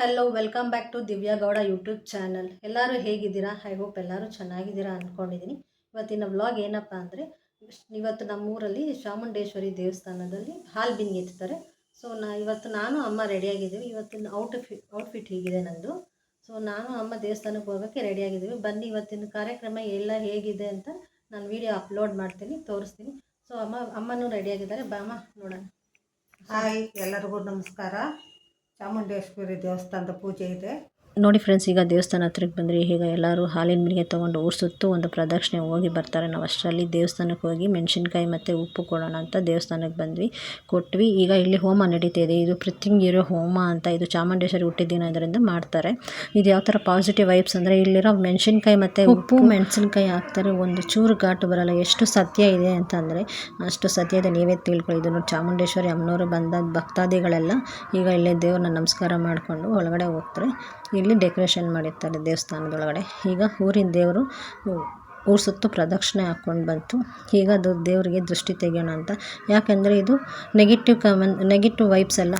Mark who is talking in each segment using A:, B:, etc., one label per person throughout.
A: Hello welcome back to Divya Gowda YouTube channel ಎಲ್ಲರೂ ಹೇಗಿದ್ದೀರಾ? I hope ಎಲ್ಲರೂ ಚೆನ್ನಾಗಿದ್ದೀರಾ ಅಂದ್ಕೊಂಡಿದ್ದೀನಿ ಇವತ್ತಿನ ವ್ಲಾಗ್ ಏನಪ್ಪ ಅಂದರೆ, ಇವತ್ತು ನಮ್ಮೂರಲ್ಲಿ ಚಾಮುಂಡೇಶ್ವರಿ ದೇವಸ್ಥಾನದಲ್ಲಿ ಹಾಲು ಬಿನ್ ಎತ್ತಾರೆ ಸೊ ನಾ ಇವತ್ತು ನಾನು, ಅಮ್ಮ ರೆಡಿಯಾಗಿದ್ದೀವಿ ಇವತ್ತಿನ ಔಟ್ ಫಿಟ್ ಔಟ್ಫಿಟ್ ಹೀಗಿದೆ ನಂದು. ಸೊ ನಾನು, ಅಮ್ಮ ದೇವಸ್ಥಾನಕ್ಕೆ ಹೋಗೋಕ್ಕೆ ರೆಡಿಯಾಗಿದ್ದೀವಿ ಬನ್ನಿ, ಇವತ್ತಿನ ಕಾರ್ಯಕ್ರಮ ಎಲ್ಲ ಹೇಗಿದೆ ಅಂತ ನಾನು ವಿಡಿಯೋ ಅಪ್ಲೋಡ್ ಮಾಡ್ತೀನಿ, ತೋರಿಸ್ತೀನಿ. ಸೊ ಅಮ್ಮ, ಅಮ್ಮನೂ ರೆಡಿಯಾಗಿದ್ದಾರೆ ಬಾಮ ನೋಡೋಣ.
B: ಹಾಯ್ ಎಲ್ಲರಿಗೂ ನಮಸ್ಕಾರ. ಚಾಮುಂಡೇಶ್ವರಿ ದೇವಸ್ಥಾನದ ಪೂಜೆ ಇದೆ.
A: ನೋಡಿ ಫ್ರೆಂಡ್ಸ್ ಈಗ ದೇವಸ್ಥಾನ ಹತ್ರಕ್ಕೆ ಬಂದರೆ ಈಗ ಎಲ್ಲರೂ ಹಾಲಿನ ಮನೆಗೆ ತೊಗೊಂಡು ಊರು ಸುತ್ತು ಒಂದು ಪ್ರದಕ್ಷಿಣೆ ಹೋಗಿ ಬರ್ತಾರೆ. ನಾವು ಅಷ್ಟರಲ್ಲಿ ದೇವಸ್ಥಾನಕ್ಕೆ ಹೋಗಿ ಮೆಣಸಿನ್ಕಾಯಿ ಮತ್ತು ಉಪ್ಪು ಕೊಡೋಣ ಅಂತ ದೇವಸ್ಥಾನಕ್ಕೆ ಬಂದ್ವಿ. ಕೊಟ್ವಿ. ಈಗ ಇಲ್ಲಿ ಹೋಮ ನಡೀತಾ ಇದೆ. ಇದು ಪೃಥ್ವಿಂಗಿರೋ ಹೋಮ ಅಂತ ಇದು ಚಾಮುಂಡೇಶ್ವರಿ ಹುಟ್ಟಿದ ಇದರಿಂದ ಮಾಡ್ತಾರೆ. ಇದು ಯಾವ ಥರ ಪಾಸಿಟಿವ್ ವೈಬ್ಸ್ ಅಂದರೆ ಇಲ್ಲಿರೋ ಮೆಣಸಿನ್ಕಾಯಿ ಮತ್ತು ಉಪ್ಪು ಮೆಣಸಿನ್ಕಾಯಿ ಹಾಕ್ತಾರೆ. ಒಂದು ಚೂರು ಘಾಟು ಬರಲ್ಲ. ಎಷ್ಟು ಸತ್ಯ ಇದೆ ಅಂತಂದರೆ ಅಷ್ಟು ಸತ್ಯ ಇದೆ ನೀವೇ ತಿಳ್ಕೊಳ್ಳಿ. ಇದು ಚಾಮುಂಡೇಶ್ವರಿ ಅಮ್ಮನವರು ಬಂದ ಭಕ್ತಾದಿಗಳೆಲ್ಲ ಈಗ ಇಲ್ಲೇ ದೇವ್ರನ್ನ ನಮಸ್ಕಾರ ಮಾಡಿಕೊಂಡು ಒಳಗಡೆ ಹೋಗ್ತಾರೆ. ಇಲ್ಲಿ ಡೆಕೋರೇಷನ್ ಮಾಡಿರ್ತಾರೆ ದೇವಸ್ಥಾನದೊಳಗಡೆ. ಈಗ ಊರಿನ ದೇವರು ಊರು ಸುತ್ತು ಪ್ರದಕ್ಷಿಣೆ ಹಾಕ್ಕೊಂಡು ಬಂತು. ಈಗ ಅದು ದೇವರಿಗೆ ದೃಷ್ಟಿ ತೆಗೆಯೋಣ ಅಂತ. ಯಾಕೆಂದರೆ ಇದು ನೆಗೆಟಿವ್ ಕಮನ್ ನೆಗೆಟಿವ್ ವೈಬ್ಸ್ ಎಲ್ಲ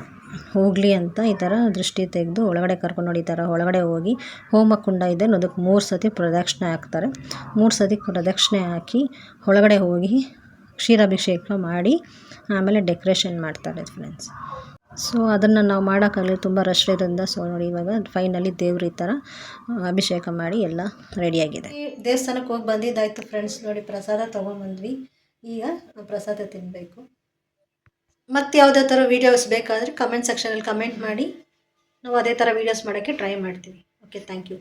A: ಹೋಗಲಿ ಅಂತ ಈ ಥರ ದೃಷ್ಟಿ ತೆಗೆದು ಒಳಗಡೆ ಕರ್ಕೊಂಡು ಈ ಥರ ಒಳಗಡೆ ಹೋಗಿ ಹೋಮ ಕುಂಡ ಇದೆ ಅದಕ್ಕೆ ಮೂರು ಸತಿ ಪ್ರದಕ್ಷಿಣೆ ಹಾಕ್ತಾರೆ. ಮೂರು ಸತಿ ಪ್ರದಕ್ಷಿಣೆ ಹಾಕಿ ಒಳಗಡೆ ಹೋಗಿ ಕ್ಷೀರಾಭಿಷೇಕ ಮಾಡಿ ಆಮೇಲೆ ಡೆಕೋರೇಷನ್ ಮಾಡ್ತಾರೆ ಫ್ರೆಂಡ್ಸ್ ಸೊ ಅದನ್ನು ನಾವು ಮಾಡೋಕ್ಕಾಗಲಿ ತುಂಬ ರಶ್ ಇರೋದ್ರಿಂದ ಸೊ ನೋಡಿ ಇವಾಗ ಫೈನಲಿ ದೇವ್ರ ಈ ಥರ ಅಭಿಷೇಕ ಮಾಡಿ ಎಲ್ಲ ರೆಡಿಯಾಗಿದೆ ದೇವಸ್ಥಾನಕ್ಕೆ ಹೋಗಿ ಬಂದಿದ್ದಾಯ್ತು ಫ್ರೆಂಡ್ಸ್ ನೋಡಿ ಪ್ರಸಾದ ತೊಗೊಂಬಂದ್ವಿ. ಈಗ ಪ್ರಸಾದ ತಿನ್ನಬೇಕು ಮತ್ತು ಯಾವುದೇ ಥರ ವೀಡಿಯೋಸ್ ಬೇಕಾದರೆ ಕಮೆಂಟ್ ಸೆಕ್ಷನಲ್ಲಿ ಕಮೆಂಟ್ ಮಾಡಿ, ನಾವು ಅದೇ ಥರ ವೀಡಿಯೋಸ್ ಮಾಡೋಕ್ಕೆ ಟ್ರೈ ಮಾಡ್ತೀವಿ. Okay thank you